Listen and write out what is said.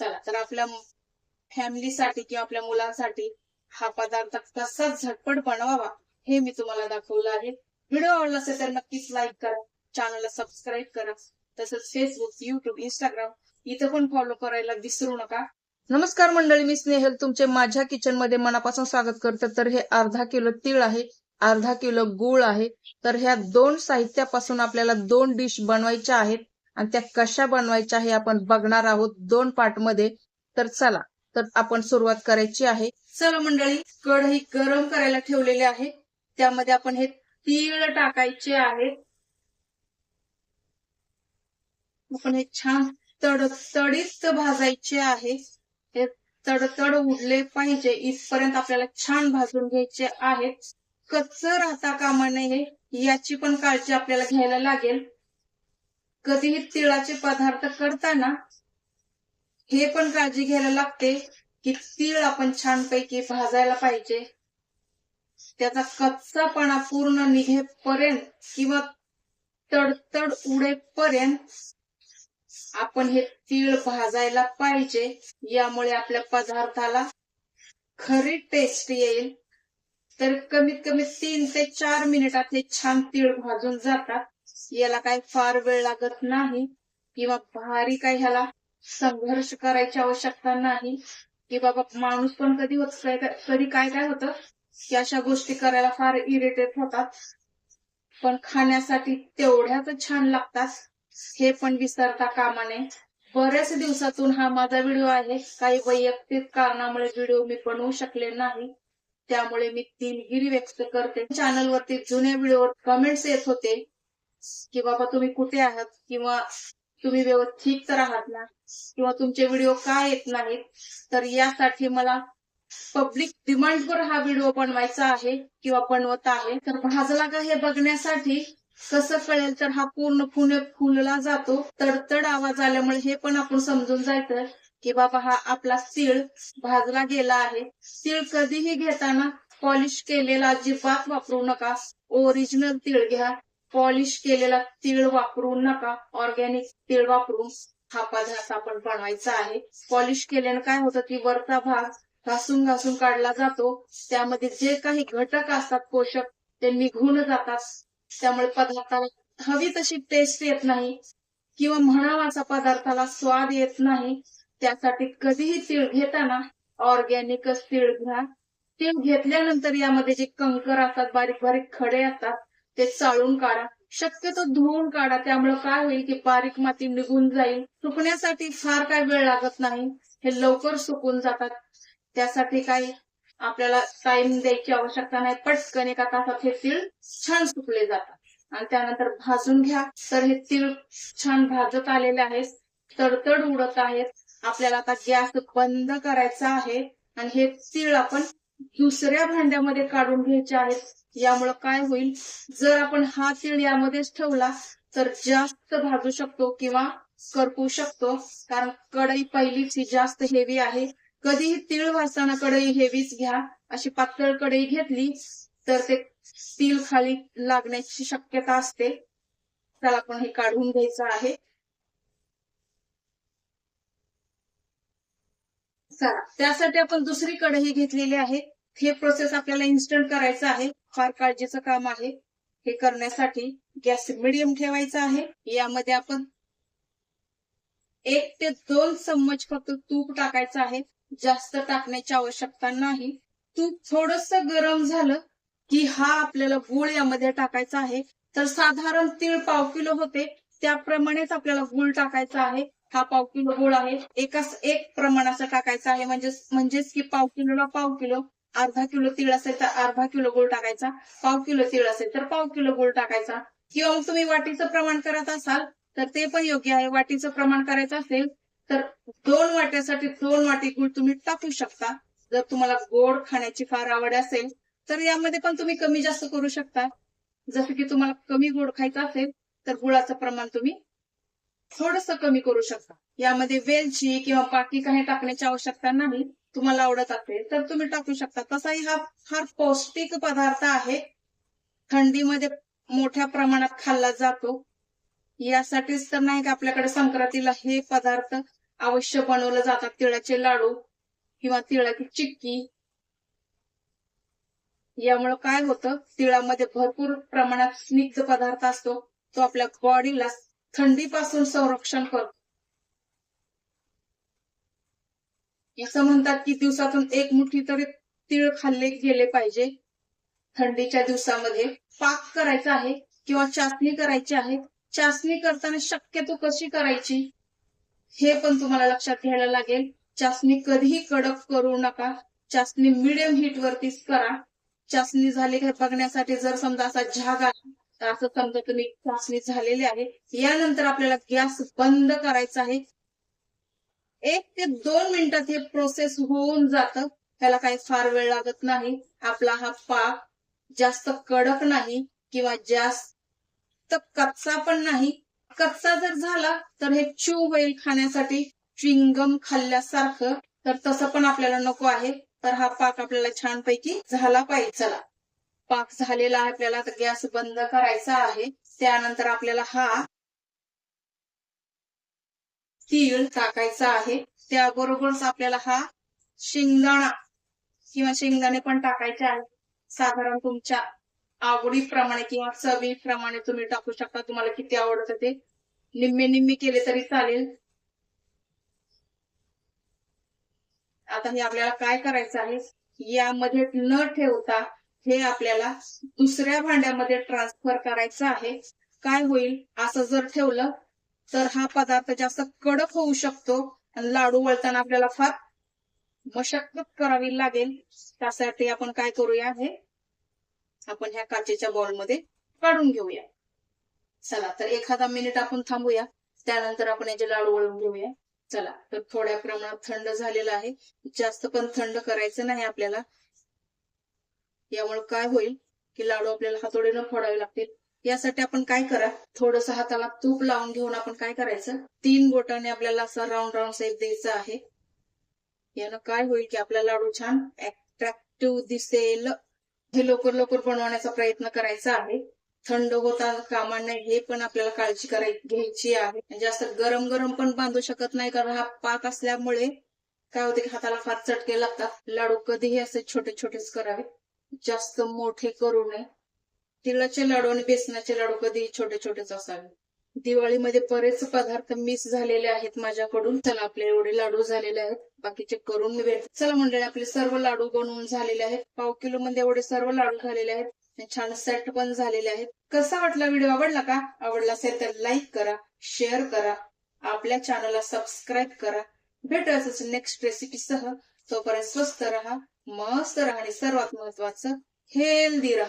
चला तर आपल्या फॅमिलीसाठी किंवा आपल्या मुलांसाठी हा पदार्थ कसा झटपट बनवावा हे मी तुम्हाला दाखवलं आहे. व्हिडिओ आवडला असेल तर नक्कीच लाईक करा चॅनलला सबस्क्राईब करा तसंच फेसबुक युट्यूब इंस्टाग्राम इथं पण फॉलो करायला विसरू नका. नमस्कार मंडळी मी स्नेहल. तुमचे माझ्या किचनमध्ये मनापासून स्वागत करते. तर हे अर्धा किलो तीळ आहे अर्धा किलो गूळ आहे. तर ह्या दोन साहित्यापासून आपल्याला दोन डिश बनवायच्या आहेत. आणि त्या कशा बनवायच्या हे आपण बघणार आहोत दोन पार्टमध्ये. तर चला तर आपण सुरुवात करायची आहे. सर्व मंडळी कढई गरम करायला ठेवलेली आहे. त्यामध्ये आपण हे तीळ टाकायचे आहेत आपण हे छान तड तडीत भाजायचे आहे. हे तडतड उडले पाहिजे इथपर्यंत आपल्याला छान भाजून घ्यायचे आहेत. कच्च राहता कामा नये याची पण काळजी आपल्याला घ्यायला लागेल. कधीही तिळाचे पदार्थ करताना हे पण काळजी घ्यायला लागते की तीळ आपण छानपैकी भाजायला पाहिजे. त्याचा कच्चापणा पूर्ण निघेपर्यंत किंवा तडतड उडेपर्यंत आपण हे तीळ भाजायला पाहिजे. यामुळे आपल्या पदार्थाला खरी टेस्ट येईल. तर कमीत कमी तीन ते चार मिनिटात हे छान तीळ भाजून जातात. याला काही फार वेळ लागत नाही किंवा भारी काही ह्याला संघर्ष करायची आवश्यकता नाही. की बाबा माणूस पण कधी होत कधी काय काय होतं? की अशा गोष्टी करायला फार इरिटेट होतात. पण खाण्यासाठी तेवढ्याच छान लागतात. हे पण विसरता कामा नये. बऱ्याच दिवसातून हा माझा व्हिडिओ आहे. काही वैयक्तिक कारणामुळे व्हिडिओ मी बनवू शकले नाही. त्यामुळे मी दिलगिरी व्यक्त करते. चॅनलवरती जुन्या व्हिडिओवर कमेंट्स येत होते. की बाबा तुम्ही कुठे आहात किंवा तुम्ही व्यवस्थित तर आहात ना? किंवा तुमचे व्हिडिओ का येत नाहीत? तर यासाठी मला पब्लिक डिमांडवर हा व्हिडिओ बनवायचा आहे किंवा बनवत आहे. तर भाजला का हे बघण्यासाठी कसं कळेल? तर हा पूर्ण पुणे फुलला जातो. तडतड आवाज आल्यामुळे हे पण आपण समजून जायचं की बाबा हा आपला तीळ भाजला गेला आहे. तीळ कधीही घेताना पॉलिश केलेला अजिबात वापरू नका. ओरिजिनल तीळ घ्या. पॉलिश केलेला तीळ वापरू नका. ऑर्गॅनिक तीळ वापरून हा पदार्थ आपण बनवायचा आहे. पॉलिश केल्यानं काय होतं की वरचा भाग घासून घासून काढला जातो. त्यामध्ये जे काही घटक असतात पोषक ते निघून जातात. त्यामुळे पदार्थाला हवी तशी टेस्ट येत नाही किंवा म्हणावा असा पदार्थाला स्वाद येत नाही. त्यासाठी कधीही तीळ घेताना ऑर्गॅनिकच तीळ घ्या. तीळ घेतल्यानंतर यामध्ये जे कंकर असतात बारीक बारीक खडे असतात ते चाळून काढा. शक्यतो धुवून काढा. त्यामुळे काय होईल की बारीक माती निघून जाईल. सुकण्यासाठी फार काय वेळ लागत नाही. हे लवकर सुकून जातात. त्यासाठी काही आपल्याला टाइम द्यायची आवश्यकता नाही. पटकन एका तासात हे तीळ छान सुकले जातात. आणि त्यानंतर भाजून घ्या. तर हे तीळ छान भाजत आलेले आहेत. तडतड उडत आहेत. आपल्याला आता गॅस बंद करायचा आहे. आणि हे तीळ आपण दुसऱ्या भांड्यामध्ये काढून घ्यायचे आहेत. यामुळे काय होईल? जर आपण हा तीळ यामध्येच ठेवला तर जास्त भाजू शकतो किंवा करपू शकतो. कारण कढई पहिलीच ही जास्त हेवी आहे. कधीही तीळ भाजताना कढई हेवीच घ्या. अशी पातळ कढई घेतली तर ते तीळ खाली लागण्याची शक्यता असते. त्याला आपण हे काढून घ्यायचं आहे. चला त्यासाठी आपण दुसरी कढई घेतलेली आहे. हे प्रोसेस आपल्याला इन्स्टंट करायचं आहे. फार काळजीचं काम आहे. हे करण्यासाठी गॅस मिडियम ठेवायचा आहे. यामध्ये आपण एक ते दोन चम्मच फक्त तूप टाकायचं आहे. जास्त टाकण्याची आवश्यकता नाही. तूप थोडस गरम झालं की हा आपल्याला गुळ यामध्ये टाकायचा आहे. तर साधारण तीळ पाव किलो होते. त्याप्रमाणेच आपल्याला गुळ टाकायचा आहे. हा पाव किलो गुळ आहे. एकाच एक प्रमाणाचा टाकायचा आहे. म्हणजे म्हणजेच की पाव किलोला पाव किलो अर्धा किलो तीळ असेल तर अर्धा किलो गुळ टाकायचा. पाव किलो तीळ असेल तर पाव किलो गुळ टाकायचा. किंवा मग तुम्ही वाटीचं प्रमाण करत असाल तर ते पण योग्य आहे. वाटीचं प्रमाण करायचं असेल तर दोन वाट्यासाठी दोन वाटी गुळ तुम्ही टाकू शकता. जर तुम्हाला गोड खाण्याची फार आवड असेल तर यामध्ये पण तुम्ही कमी जास्त करू शकता. जसं की तुम्हाला कमी गोड खायचं असेल तर गुळाचं प्रमाण तुम्ही थोडस कमी करू शकता. यामध्ये वेलची किंवा बाकी काही टाकण्याची आवश्यकता नाही तुम्हाला आवडत असेल तर तुम्ही टाकू शकता. तसाही हा फार पौष्टिक पदार्थ आहे. थंडीमध्ये मोठ्या प्रमाणात खाल्ला जातो. यासाठीच तर नाही का आपल्याकडे संक्रांतीला हे पदार्थ अवश्य बनवलं जातात. तिळाचे लाडू किंवा तिळाची चिक्की. यामुळे काय होतं? तिळामध्ये भरपूर प्रमाणात स्निग्ध पदार्थ असतो. तो आपल्या बॉडीला थंडीपासून संरक्षण करतो. असं म्हणतात की दिवसातून एक मुठी तरी तीळ खाल्ले गेले पाहिजे. थंडीच्या दिवसामध्ये पाक करायचा आहे किंवा चाचणी करायची आहे. चाचणी करताना शक्यतो कशी करायची? हे पण तुम्हाला लक्षात घ्यायला लागेल. चाचणी कधीही कडक करू नका. चाचणी मिडियम हीट वरतीच करा. चाचणी झाली काय बघण्यासाठी जर समजा असा झाग आला असं समजा तुम्ही चाचणी झालेली आहे. यानंतर आपल्याला गॅस बंद करायचा आहे. एक ते दोन मिनिटात हे प्रोसेस होऊन जातं. त्याला काही फार वेळ लागत नाही. आपला हा पाक जास्त कडक नाही किंवा जास्त कच्चा पण नाही. कच्चा जर झाला तर हे चू होईल खाण्यासाठी. च्विंगम खाल्ल्यासारखं. तर तसं पण आपल्याला नको आहे. तर हा पाक आपल्याला छानपैकी झाला पाहिजे. चला. पाक झालेला आहे. आपल्याला तर गॅस बंद करायचा आहे. त्यानंतर आपल्याला हा तीळ टाकायचा आहे. त्याबरोबरच आपल्याला हा शेंगदाणा किंवा शेंगदाणे पण टाकायचे आहे. साधारण तुमच्या आवडीप्रमाणे किंवा चवीप्रमाणे तुम्ही टाकू शकता. तुम्हाला किती आवडतं ते निम्मे निम्मे केले तरी चालेल. आता हे आपल्याला काय करायचं आहे? यामध्ये न ठेवता हे आपल्याला दुसऱ्या भांड्यामध्ये ट्रान्सफर करायचं आहे. काय होईल? असं जर ठेवलं तर हा पदार्थ जास्त कडक होऊ शकतो. आणि लाडू वळताना आपल्याला फार मशक्कत करावी लागेल. त्यासाठी आपण काय करूया हे? आपण ह्या काचेच्या बॉलमध्ये काढून घेऊया. चला तर एखादा मिनिट आपण थांबूया. त्यानंतर आपण याचे लाडू वळून घेऊया. चला तर थोड्या प्रमाणात थंड झालेलं आहे. जास्त पण थंड करायचं नाही आपल्याला. यामुळे काय होईल की लाडू आपल्याला हातोडीनं फोडावे लागतील. यासाठी आपण काय करा? थोडस हाताला तूप लावून घेऊन आपण काय करायचं? तीन बोटाने आपल्याला असा राऊंड राऊंड शेप द्यायचा आहे. यानं काय होईल की आपला लाडू छान अट्रॅक्टिव्ह दिसेल. हे लवकर लवकर बनवण्याचा प्रयत्न करायचा आहे. थंड होता कामा नये हे पण आपल्याला काळजी करायची घ्यायची आहे. म्हणजे जास्त गरम गरम पण बांधू शकत नाही कारण हा पाक असल्यामुळे काय होते की हाताला फार चटके लागतात. लाडू कधीही असे छोटे छोटेच करावे. जास्त मोठे करू नये. तिळाचे लाडू आणि बेसनाचे लाडू कधीही छोटे छोटेच असावे. दिवाळीमध्ये बरेच पदार्थ मिस झालेले आहेत माझ्याकडून. चला आपले एवढे लाडू झालेले आहेत. बाकीचे करून भेट चला मंडळी आपले सर्व लाडू बनवून झालेले आहेत. पाव किलो मध्ये एवढे सर्व लाडू झालेले आहेत. छान सेट पण झालेले आहेत. कसा वाटला व्हिडिओ? आवडला का? आवडला असेल तर लाईक करा शेअर करा. आपल्या चॅनलला सबस्क्राईब करा. भेटू असंच नेक्स्ट रेसिपी सह. तोपर्यंत स्वस्त राहा. मस्त राहणे आणि सर्वात महत्वाचं हेल्दी राहणे